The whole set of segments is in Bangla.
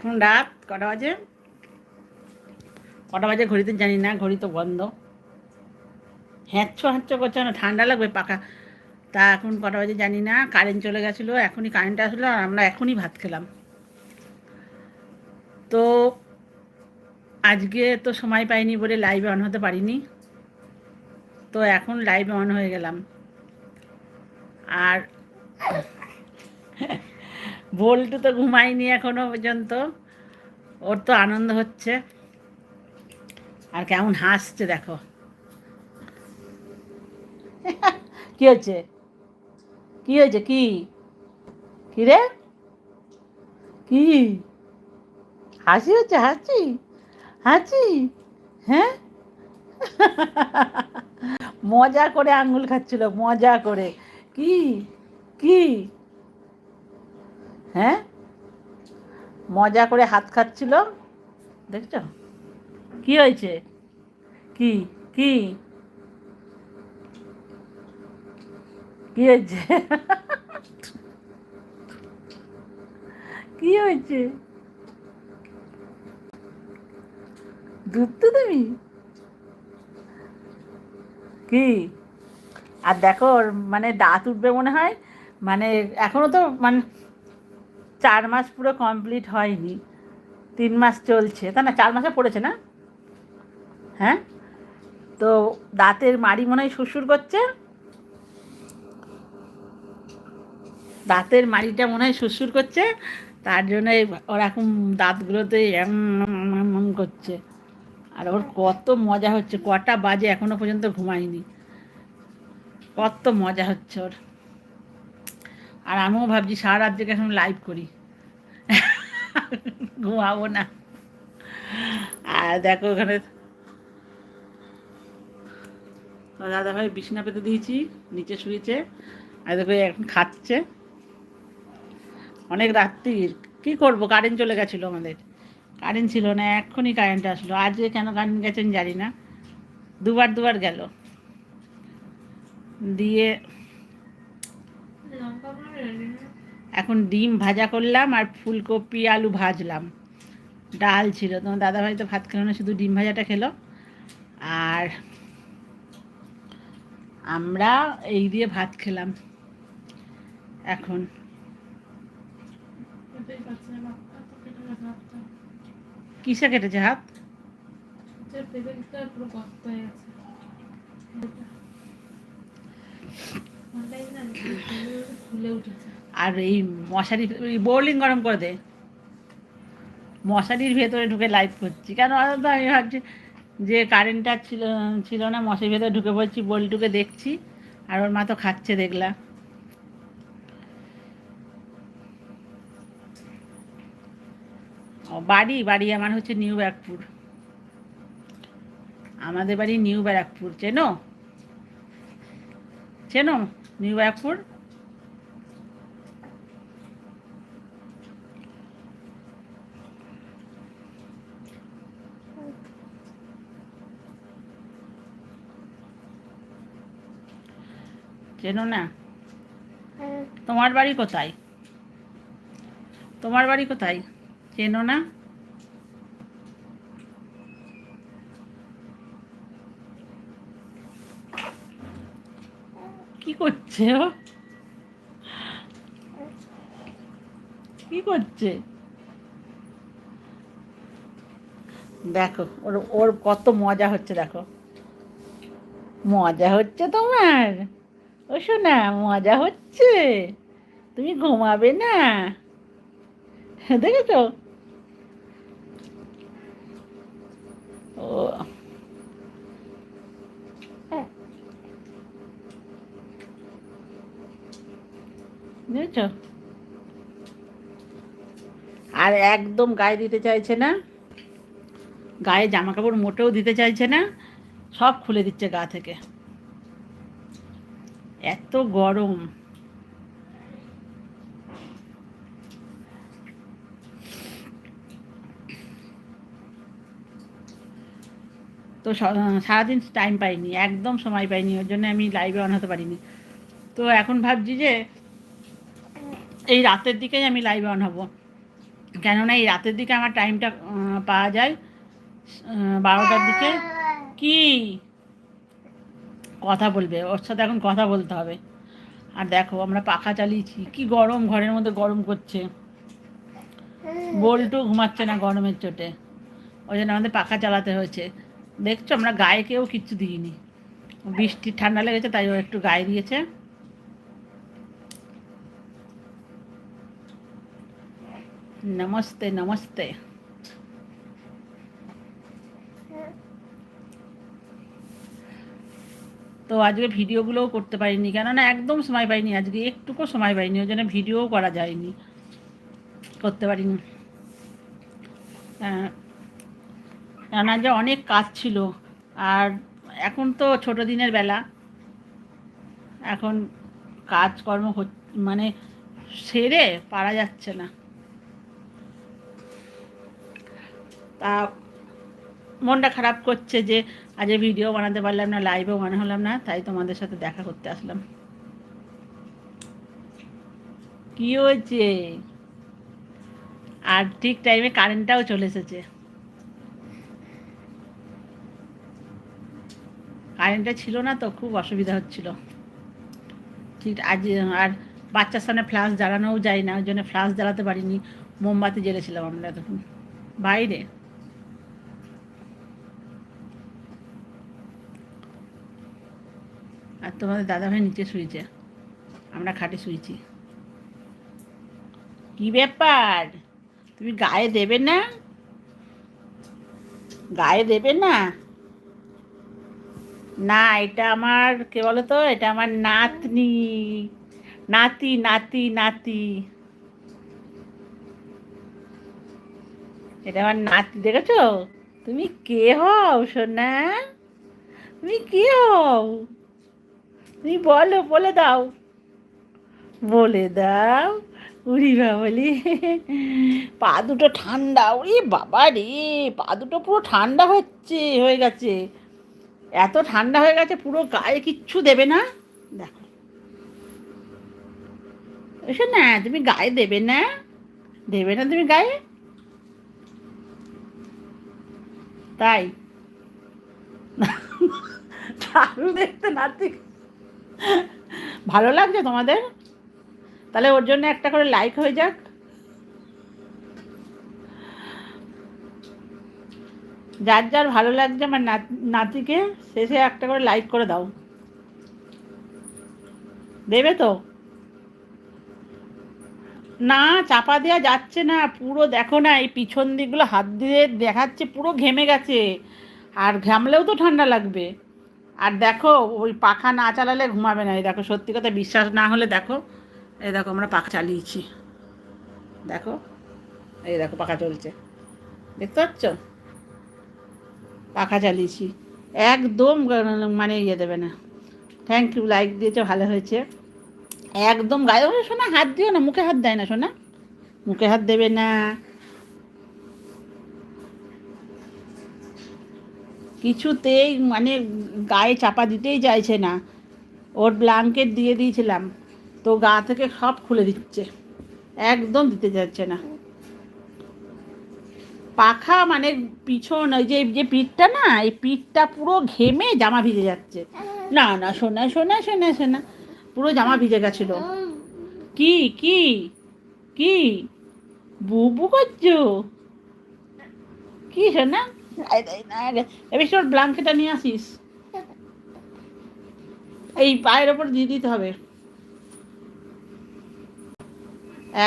এখন রাত কটা বাজে? কটা বাজে ঘড়িতে জানি না, ঘড়ি তো বন্ধ। হ্যাঁচ্ছো হ্যাঁচ্ছো করছে না, ঠান্ডা লাগবে পাখা। তা এখন কটা বাজে জানি না কারেন্ট চলে গেছিল, এখনই কারেন্ট আসলো আর আমরা এখনই ভাত খেলাম। তো আজকে তো সময় পাইনি বলে লাইভে অন হতে পারিনি। তো এখন লাইভে অন হয়ে গেলাম। আর বল্টু তো ঘুমায়নি এখনও পর্যন্ত। ওর তো আনন্দ হচ্ছে। আর কেমন হাসছে দেখো। কি হয়েছে? কি হয়েছে? কি? কি রে? কি? হাসি হচ্ছে? হাসি? হাসি? হ্যাঁ? মজা করে আঙ্গুল খাচ্ছিল, মজা করে। কি? কি? হ্যাঁ? মজা করে হাত খাচ্ছিল। দেখছ? কি হয়েছে? কি? কি? কি হয়েছে? কি হয়েছে? দুধ তো তুমি কি? আর দেখো মানে দাঁত উঠবে মনে হয়। মানে এখনও তো মানে চার মাস পুরো কমপ্লিট হয়নি। তিন মাস চলছে। তা না, চার মাসে পড়েছে না? হ্যাঁ? তো দাঁতের মাড়ি মনে হয় শ্বশুর করছে? দাঁতের মাড়িটা মনে হয় শ্বশুর করছে, তার জন্য ওরকম দাঁতগুলোতে করছে। আর ওর কত মজা হচ্ছে, কটা বাজে এখনও পর্যন্ত ঘুমায়নি। কত মজা হচ্ছে ওর। আর আমিও ভাবছি সারা রাত জেগে এখন লাইভ করি। ঘুমাবো না। আর দেখো ওখানে দাদা ভাই বিছনা পেতে দিয়েছি, নিচে শুয়েছে, আর দেখো এখন খাচ্ছে। অনেক রাত্রির কী করব? কারেন্ট চলে গেছিল আমাদের। কারেন্ট ছিল না, এক্ষুনি কারেন্ট আসলো। আজকে কেন কারেন্ট গেছেন জানি না। দুবার দুবার গেল। দিয়ে এখন ডিম ভাজা করলাম আর ফুলকপি আলু ভাজলাম। ডাল ছিল, তোমার দাদাভাই তো ভাত খেলো না, শুধু ডিম ভাজাটা খেলো। আর আমরা এই দিয়ে ভাত খেলাম। এখন কিসে কেটেছে হাত? আর এই মশারি বোর্লিং গরম করে দে। মশারির ভেতরে ঢুকে লাইভ করছি। কেন? তো আমি ভাবছি যে কারেন্টটা ছিল ছিল না, মশারির ভেতরে ঢুকে পড়ছি বোল্টুকে দেখছি, আর ওর মা তো খাচ্ছে দেখলাম বাড়ি বাড়ি আমার হচ্ছে নিউ ব্যারাকপুর। আমাদের বাড়ি নিউ ব্যারাকপুর, চেনো? চেনো? নিউ ব্যারাকপুর? চেনো না? তোমার বাড়ি কোথায়? তোমার বাড়ি কোথায়? চেনো না? কি করছে ও? কি করছে? দেখো ওর ওর কত মজা হচ্ছে দেখো। মজা হচ্ছে তোমার। ও শোনা মজা হচ্ছে। তুমি ঘুমাবে না। দেখেছ? আর একদম গায়ে দিতে চাইছে না। গায়ে জামা কাপড় মোটেও দিতে চাইছে না। সব খুলে দিচ্ছে গা থেকে। এত গরম। তো সারাদিন টাইম পাইনি, একদম সময় পাইনি, ওর জন্য আমি লাইভে অন হতে পারিনি। তো এখন ভাবছি যে, এই রাতের দিকেই আমি লাইভে অন হব। কেননা এই রাতের দিকে আমার টাইমটা পাওয়া যায় বারোটার দিকে। কি? কথা বলবে, ওর সাথে এখন কথা বলতে হবে। আর দেখো, আমরা পাখা চালিয়েছি, কি গরম, ঘরের মধ্যে গরম করছে। বল্টু ঘুমাচ্ছে না গরমের চোটে। ওই জন্য আমাদের পাখা চালাতে হয়েছে। দেখছ, আমরা গায়ে কেউ কিচ্ছু দিইনি। বৃষ্টির ঠান্ডা লেগেছে, তাই ও একটু গায়ে দিয়েছে। নমস্তে নমস্তে। তো আজকে ভিডিওগুলোও করতে পারিনি কেননা একদম সময় পাইনি আজকে একটুকু সময় পাইনি ওই জন্য ভিডিওও করা যায়নি করতে পারিনি। হ্যাঁ, কেননা যে অনেক কাজ ছিল আর এখন তো ছোটো দিনের বেলা এখন কাজকর্ম মানে সেরে পারা যাচ্ছে না। তা মনটা খারাপ করছে যে আজ ভিডিও বানাতে পারলাম না লাইভেও বানা হলাম না, তাই তোমাদের সাথে দেখা করতে আসলাম। কি হয়েছে? আর ঠিক টাইমে কারেন্টটাও চলে এসেছে। কারেন্টটা ছিল না তো, খুব অসুবিধা হচ্ছিল। ঠিক আজ, আর বাচ্চার সামনে ফ্লাশ জ্বালানোও যায় না, ওই জন্য ফ্লাশ জ্বালাতে পারিনি। মোমবাতি জ্বেলেছিলাম আমরা তখন। বাইরে? আর তোমাদের দাদা দাদাভাই নিচে শুয়েছে। আমরা খাটে শুয়েছি। কি ব্যাপার? তুমি গায়ে দেবে না? গায়ে দেবে না? না, এটা আমার, কে বলো তো এটা আমার নাতনি। নাতি নাতি নাতি। এটা আমার নাতি, দেখেছ? তুমি কে হও, সোনা? তুমি কে হও? তুমি বলো, বলে দাও। বলে দাও, উড়ি বাবলি। পা দুটো ঠান্ডা, উড়ি বাবা রে, পা দুটো পুরো ঠান্ডা হচ্ছে, হয়ে গেছে। এত ঠান্ডা হয়ে গেছে, পুরো গায়ে কিচ্ছু দেবে না। দেখো। এসে না, তুমি গায়ে দেবে না। দেবে না তুমি গায়ে? তাই। দারুণ দেখতে নাতি। ভালো লাগছে তোমাদের? তাহলে ওর জন্য একটা করে লাইক হয়ে যাক। যার যার ভালো লাগছে আমার নাত- নাতিকে শেষে একটা করে লাইক করে দাও। দেবে তো? না, চাপা দেওয়া যাচ্ছে না, পুরো দেখো না, এই পিছন দিকগুলো হাত দিয়ে দেখাচ্ছে, পুরো ঘেমে গেছে। আর ঘামলেও তো ঠান্ডা লাগবে। আর দেখো, ওই পাখা না চালালে ঘুমাবে না। এই দেখো, সত্যি কথা বিশ্বাস না হলে দেখো, এই দেখো আমরা পাখা চালিয়েছি। দেখো, এই দেখো পাখা চলছে। দেখতে পাচ্ছ? পাখা চালিয়েছি। একদম মানে ইয়ে দেবে না। থ্যাংক ইউ লাইক দিয়েছে, ভালো হয়েছে। একদম গায়ে শোনা হাত দিও না, মুখে হাত দেয় না শোনা মুখে হাত দেবে না। কিছুতেই মানে গায়ে চাপা দিতেই চাইছে না। ওর ব্ল্যাঙ্কেট দিয়ে দিয়েছিলাম, তো গা থেকে সব খুলে দিচ্ছে, একদম দিতে যাচ্ছে না। পাখা মানে পিছন ওই যে যে পিঠটা না, এই পিঠটা পুরো ঘেমে জামা ভিজে যাচ্ছে। না না শোনা শোনা শোনা শোনা পুরো জামা ভিজে গেছিল। কি কি কি? বুবু করছ? কি শোনা এবার তোর ব্ল্যাঙ্কেটটা নিয়ে আসিস। এই পায়ের ওপর দিয়ে দিতে হবে।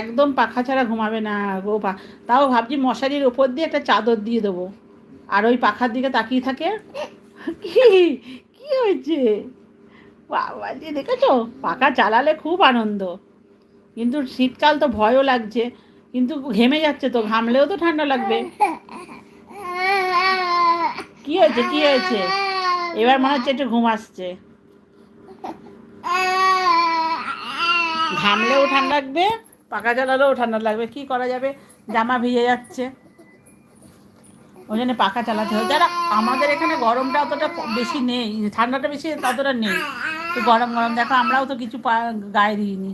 একদম পাখা ছাড়া ঘুমাবে না গো পা। তাও ভাবছি মশারির ওপর দিয়ে একটা চাদর দিয়ে দেবো। আর ওই পাখার দিকে তাকিয়ে থাকে। কি কি হয়েছে? বাবা যে দেখেছ? পাখা চালালে খুব আনন্দ। কিন্তু শীতকাল তো ভয়ও লাগছে। কিন্তু ঘেমে যাচ্ছে তো, ঘামলেও তো ঠান্ডা লাগবে। কি হয়েছে? কি হয়েছে? এবার মনে হচ্ছে একটু ঘুম আসছে। ঘামলেও ঠান্ডা লাগবে, পাকা চালালেও ঠান্ডা লাগবে। কি করা যাবে? জামা ভিজে যাচ্ছে। ওই জন্য পাখা চালাতে হয়। যারা আমাদের এখানে গরমটা অতটা বেশি নেই, ঠান্ডাটা বেশি ততটা নেই। তো গরম গরম দেখো, আমরাও তো কিছু গায়ে দিইনি।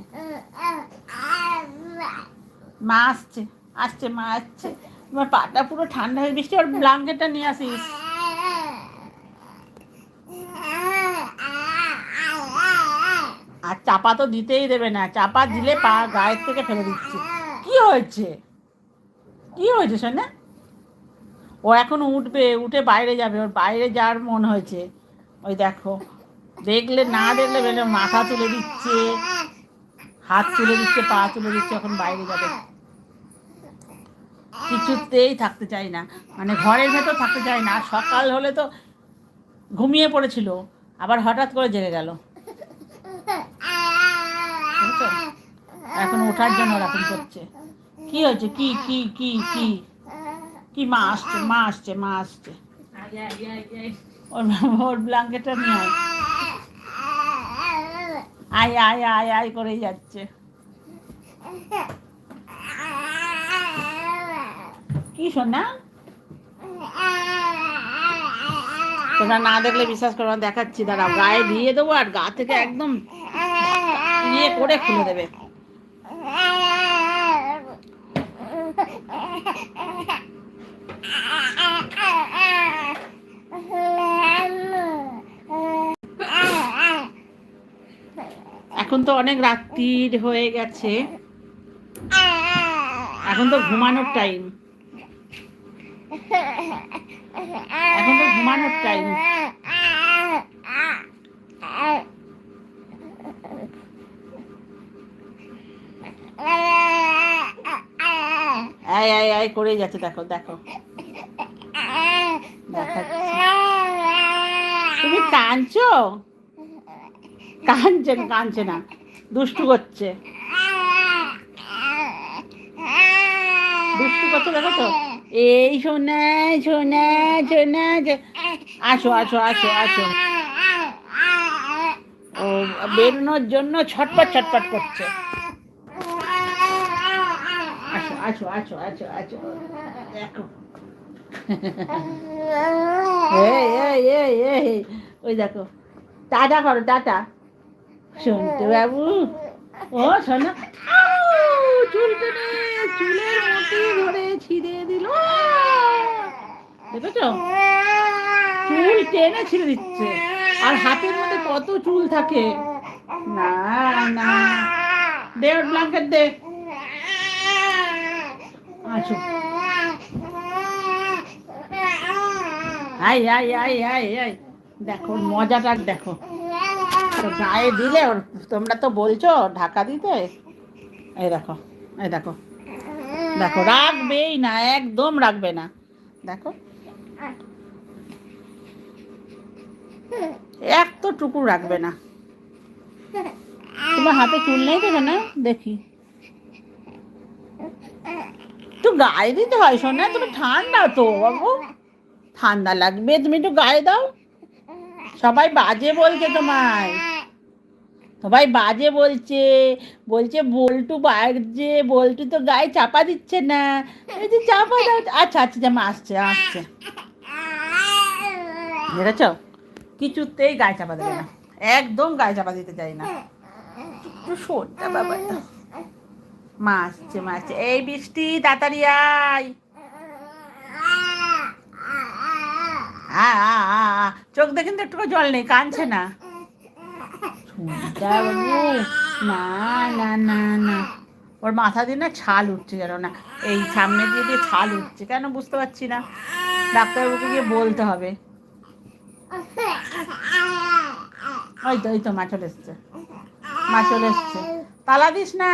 মা আসছে আসছে, মা আসছে। তোমার পাটা পুরো ঠান্ডা হয়ে, বৃষ্টি, আর ব্ল্যাঙ্কেটটা নিয়ে আসিস। আর চাপা তো দিতেই দেবে না, চাপা দিলে পা গায়ের থেকে ফেলে দিচ্ছে। কি হয়েছে? কি হয়েছে, শোনা ও এখন উঠবে, উঠে বাইরে যাবে, ওর বাইরে যাওয়ার মন হয়েছে। ওই দেখো, দেখলে না দেখলে বেলে মাথা তুলে দিচ্ছে, হাত তুলে দিচ্ছে, পা তুলে দিচ্ছে, এখন বাইরে যাবে। কিছুতেই থাকতে চাই না। মানে ঘরের ভেতর থাকতে চাই না, সকাল হলে তো ঘুমিয়ে পড়েছিল, আবার হঠাৎ করে জেগে গেল। বুঝেছ? এখন ওঠার জন্য ওরকম করছে। কি হয়েছে? কি কি কি কি? কি মা আসছে? মা আসছে মা আসছে। ওর ওর ব্ল্যাঙ্কেটটা নিয়ে আয়। আয় আয় আয় আয় করেই যাচ্ছে। কি শোনা তোমরা না দেখলে বিশ্বাস করো দেখাচ্ছি। দাঁড়াও, গায়ে দিয়ে দেবো আর গা থেকে একদম ইয়ে করে খুলে দেবে। এখন তো অনেক রাত্রির হয়ে গেছে। এখন তো ঘুমানোর টাইম এখন তো ঘুমানোর টাইম আয় আয় আয় যাচ্ছে, দেখো দেখো। তুমি কাঁদছো? কাঁদছে কাঁদছে না। দুষ্টু করছে। দুষ্টু করছে, দেখো তো। এই সোনা সোনা সোনা আসো আসো আসো আসো। ও, বেরোনোর জন্য ছটপট ছটপট করছে। আসো আসো আসো আসো দেখো। ওই দেখো। টাটা করো টাটা। শুনতে বাবু। ও শোনো আউ, চুল চুলের মুঠি ধরে ছিঁড়ে দিল। দেখেছ? চুল টেনে ছিঁড়ে দিচ্ছে। আর হাতের মধ্যে কত চুল থাকে? না না। দে ওর ব্ল্যাঙ্কেট দে। আচ্ছা আই আই আই আই আই দেখো, মজাটা দেখো। গায়ে দিলে ওর তোমরা তো বলছো ঢাকা দিতে। এই দেখো এই দেখো। দেখো, রাখবেই না, একদম রাখবে না। দেখো। এক তো টুকু রাখবে না। তোমার হাতে চুল নেই তো না দেখি। একটু গায়ে দিতে হয় শোনা তুমি ঠান্ডা তো বাবু। ঠান্ডা লাগবে তুমি একটু গায়ে দাও। সবাই বাজে বলছে তোমায়। সবাই বাজে বলছে বলছে বল্টু বাজে বল্টু তো গায়ে চাপা দিচ্ছে না। যে চাপা দাও। আচ্ছা আচ্ছা জামা আসছে আসছে। বুঝেছ কিছুতেই গায়ে চাপা দেবে না। একদম গায়ে চাপা দিতে চাই না। একটু সরটা বাবা মা আসছে মা আসছে এই বৃষ্টি তাড়াতাড়ি আয়। চোখ দেখেন তো একটু জল নেই কাঁদছে না। না না না না। ওর মাথা দিয়ে না ছাল উঠছে যেন না। এই সামনে দিয়ে দিয়ে ছাল উঠছে কেন বুঝতে পারছি না। ডাক্তারবাবুকে গিয়ে বলতে হবে। ওই তো ওই তো মা চলে এসছে। মা চলে এসছে। তালা দিস না।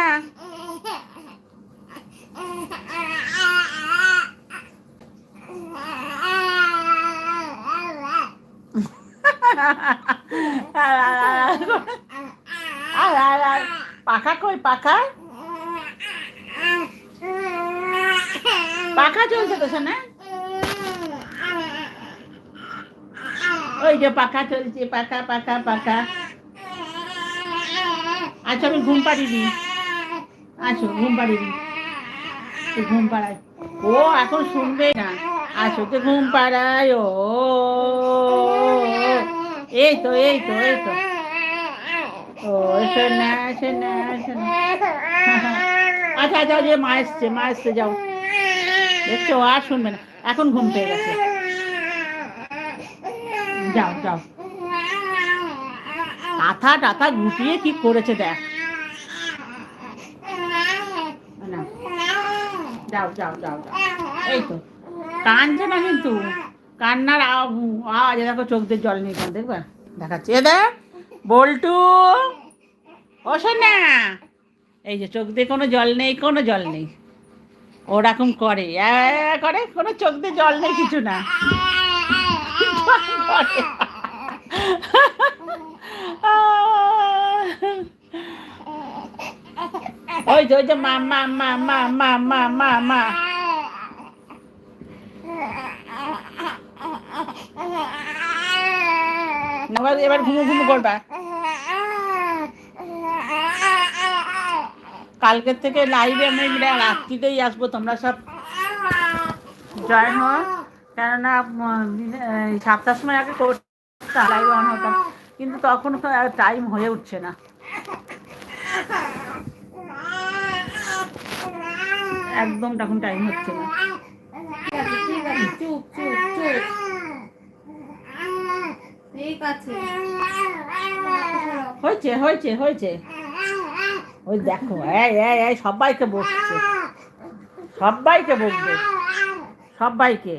আর আর আর পাখা কই, পাখা? পাখা চলছে তো শোনা? ওই যে পাখা চলছে, পাখা পাখা পাখা। আচ্ছা আমি ঘুম পাড়ি দিই আচ্ছা ঘুম পাড়ি দিই ঘুম পাড়াই। ও, এখন শুনবে না। আছো তো ঘুম পাড়ায় ও। এই তো এই তো এই তো। ও শোনা শোনা শোনা আচ্ছা আচ্ছা যে মা এসছে মা এসছে, যাও। দেখছ, আর শুনবে না। এখন ঘুম পেয়ে গেছে। যাও যাও। কাঁথা টাথা গুটিয়ে কি করেছে, দেখ। যাও যাও যাও যাও। এই তো। কানছে না কিন্তু? কান্নার আও- আওয়াজ দেখো চোখ দিয়ে জল কেন দেখবা? দেখাচ্ছে। বল্টু! ওসে না এই যে চোখ দিয়ে কোনো জল নেই, কোনো জল নেই। ওরকম করে। করে, কোনো চোখ দিয়ে জল নেই, কিছু না। ওই যে ওই যে মা মা মা মা মা মা মা। এবার এবার ঘুমু ঘুমু করবা। কালকের থেকে লাইভে আমি রাত্রিতেই আসব, তোমরা সব জয়েন হও। কেননা সাতটার সময় আগে করতাম লাইভ অন হতাম কিন্তু তখন টাইম হয়ে উঠছে না। একদম তখন টাইম হচ্ছে না। চুপ চুপ চুপ। আছে হয়েছে হয়েছে হয়েছে ওই দেখো এই এই এই সবাইকে বসছে সবাইকে বকবে সবাইকে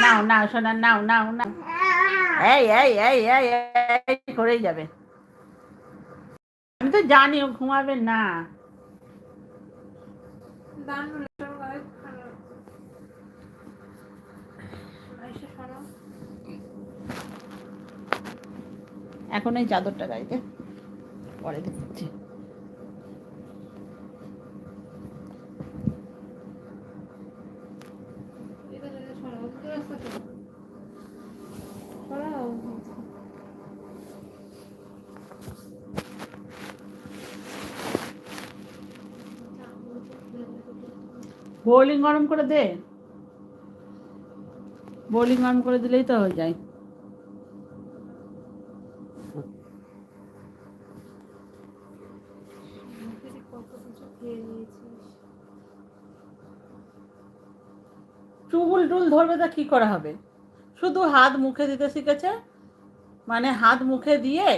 নাও নাও শোনা নাও নাও নাও এই এই এই এই করেই যাবে তো জানি ও ঘুমাবে না। এখন এই চাদরটা গাইতে পরে দেখছি। বোলিং গরম করে দে। বোলিং গরম করে দিলেই তো হয়ে যায়। চুল টুল ধরবে তা কি করা হবে? শুধু হাত মুখে দিতে শিখেছে? মানে হাত মুখে দিয়ে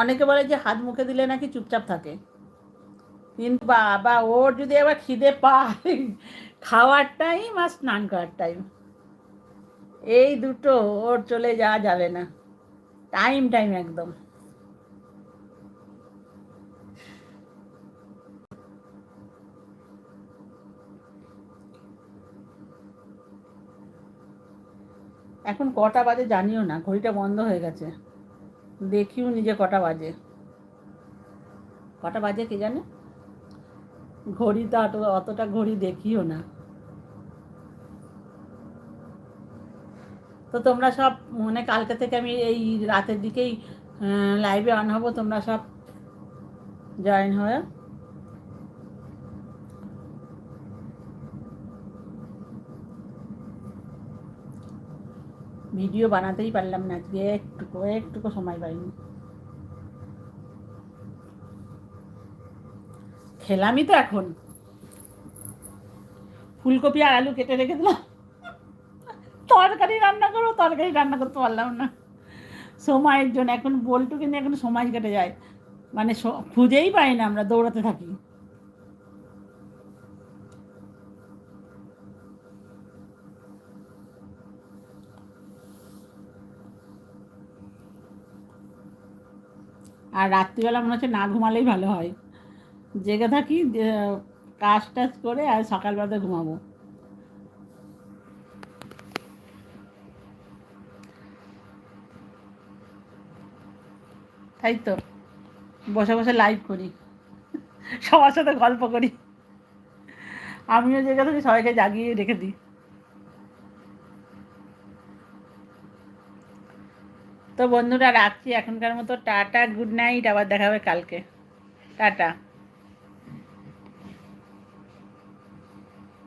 অনেকে বলে যে হাত মুখে দিলে নাকি চুপচাপ থাকে। কিন্তু বাবা, ওর যদি আবার খিদে পায়, খাওয়ার টাইম আর স্নান করার টাইম এই দুটো ওর চলে যাওয়া যাবে না। টাইম টাইম একদম। এখন কটা বাজে জানিও না, ঘড়িটা বন্ধ হয়ে গেছে। দেখিও নিজে কটা বাজে। কটা বাজে কে জানে? ঘড়ি তো অত, অতটা ঘড়ি দেখিও না। তো তোমরা সব মানে কালকে থেকে আমি এই রাতের দিকেই লাইভে অন হব, তোমরা সব জয়েন হয়ে। ভিডিও বানাতেই পারলাম না, আজকে একটুকু একটুকু সময় পাইনি। খেলামই তো এখন। ফুলকপি আর আলু কেটে রেখে দিলাম। তরকারি রান্না করো তরকারি রান্না করতে পারলাম না। সময়ের জন্য, এখন বল্টু কিন্তু এখন সময় কেটে যায়। মানে খুঁজেই পাই না আমরা, দৌড়াতে থাকি। আর রাত্রিবেলা মনে হচ্ছে না ঘুমালেই ভালো হয়। জেগে থাকি কাজ টাজ করে আর সকালবেলাতে ঘুমাবো। তাই তো, বসে বসে লাইভ করি। সবার সাথে গল্প করি। আমিও জেগে থাকি, সবাইকে জাগিয়ে রেখে দিই। তো বন্ধুরা রাখছি এখনকার মতো টাটা গুড নাইট আবার দেখা হবে কালকে। টাটা।